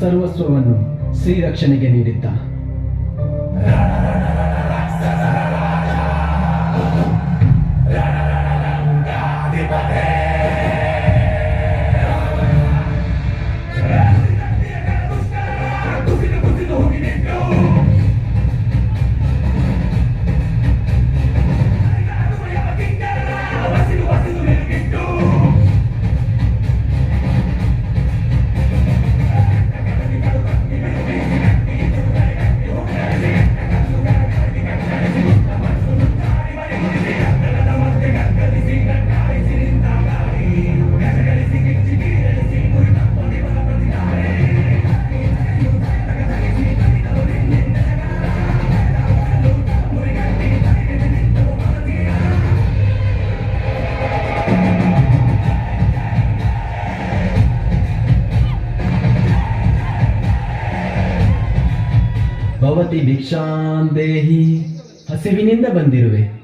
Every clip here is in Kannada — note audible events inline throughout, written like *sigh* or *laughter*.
ಸರ್ವಸ್ವವನ್ನು ಶ್ರೀರಕ್ಷಣೆಗೆ ನೀಡಿದ್ದ. ಭವತಿ ಭಿಕ್ಷಾಂದೇಹಿ ಹಸಿವಿನಿಂದ ಬಂದಿರುವೆ.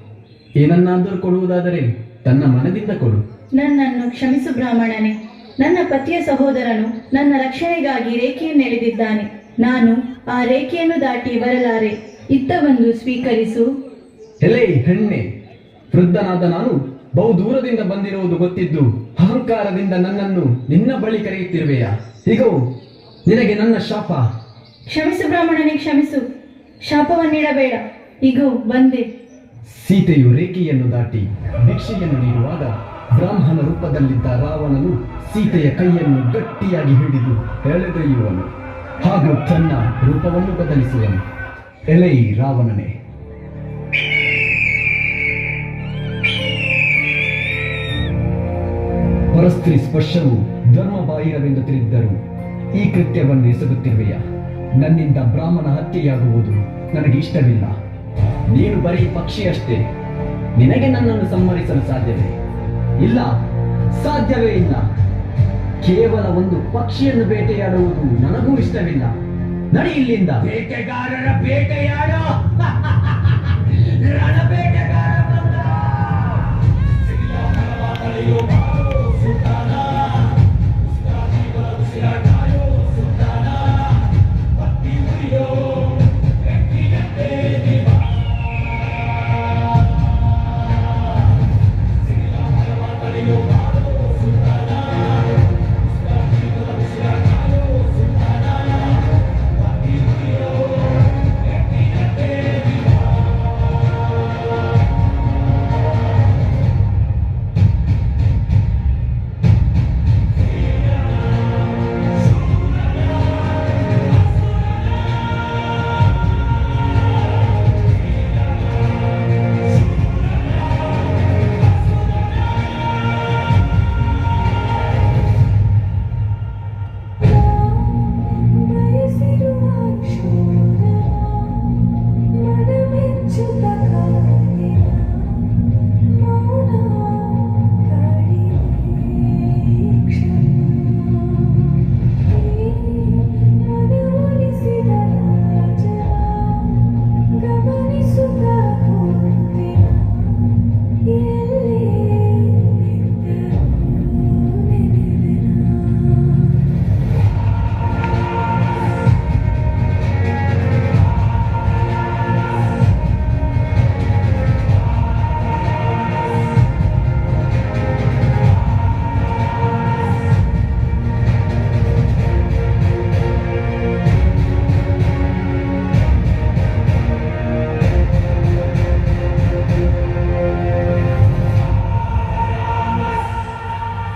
ಏನನ್ನಾದರೂ ಕೊಡುವುದಾದರೆ ತನ್ನ ಮನದಿಂದ ಕೊಡು. ನನ್ನನ್ನು ಕ್ಷಮಿಸು ಬ್ರಾಹ್ಮಣನೇ. ನನ್ನ ಪತಿಯ ಸಹೋದರನು ನನ್ನ ರಕ್ಷಣೆಗಾಗಿ ರೇಖೆಯನ್ನು ಎಳೆದಿದ್ದಾನೆ. ನಾನು ಆ ರೇಖೆಯನ್ನು ದಾಟಿ ಬರಲಾರೆ. ಇತ್ತ ಬಂದು ಸ್ವೀಕರಿಸು. ಎಲೈ ಹೆಣ್ಣೆ ವೃದ್ಧನಾದ ನಾನು ಬಹು ದೂರದಿಂದ ಬಂದಿರುವುದು ಗೊತ್ತಿದ್ದು ಅಹಂಕಾರದಿಂದ ನನ್ನನ್ನು ನಿನ್ನ ಬಳಿ ಕರೆಯುತ್ತಿರುವೆಯಾ? ಇಗೋ ನಿನಗೆ ನನ್ನ ಶಾಪ. ಕ್ಷಮಿಸು ಬ್ರಾಹ್ಮಣನೇ, ಕ್ಷಮಿಸು. ಶಾಪವನ್ನಿಡಬೇಡ ಇಗೋ, ಬಂದೆ. ಸೀತೆಯು ರೇಖೆಯನ್ನು ದಾಟಿ ಭಿಕ್ಷೆಯನ್ನು ನೀಡುವಾಗ ಬ್ರಾಹ್ಮಣ ರೂಪದಲ್ಲಿದ್ದ ರಾವಣನು ಸೀತೆಯ ಕೈಯನ್ನು ಗಟ್ಟಿಯಾಗಿ ಹಿಡಿದು ಎಳೆದೊಯ್ಯುವನು. ಹಾಗೂ ತನ್ನ ರೂಪವನ್ನು ಬದಲಿಸುವನು. ಎಲೈ ರಾವಣನೇ. ಪರಸ್ತ್ರೀ ಸ್ಪರ್ಶವು ಧರ್ಮ ಬಾಹಿರವೆಂದು ತಿಳಿದ್ದರು ಈ ಕೃತ್ಯವನ್ನು ಎಸಗುತ್ತಿರುವೆಯಾ ನನ್ನಿಂದ ಬ್ರಾಹ್ಮಣ ಹತ್ಯೆಯಾಗುವುದು ನನಗೆ ಇಷ್ಟವಿಲ್ಲ. ನೀನು ಬರೀ ಪಕ್ಷಿಯಷ್ಟೇ. ನಿನಗೆ ನನ್ನನ್ನು ಸಂಹರಿಸಲು ಸಾಧ್ಯವೇ? ಇಲ್ಲ ಸಾಧ್ಯವೇ ಇಲ್ಲ. ಕೇವಲ ಒಂದು ಪಕ್ಷಿಯನ್ನು ಬೇಟೆಯಾಡುವುದು ನನಗೂ ಇಷ್ಟವಿಲ್ಲ. ನಡಿ ಇಲ್ಲಿಂದ. ಬೇಟೆಗಾರರ ಬೇಟೆಯಾಡೋ? *laughs*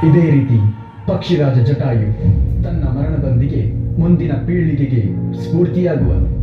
ಇದೇ ರೀತಿ ಪಕ್ಷಿರಾಜ ಜಟಾಯು ತನ್ನ ಮರಣದೊಂದಿಗೆ ಮುಂದಿನ ಪೀಳಿಗೆಗೆ ಸ್ಫೂರ್ತಿಯಾಗುವನು.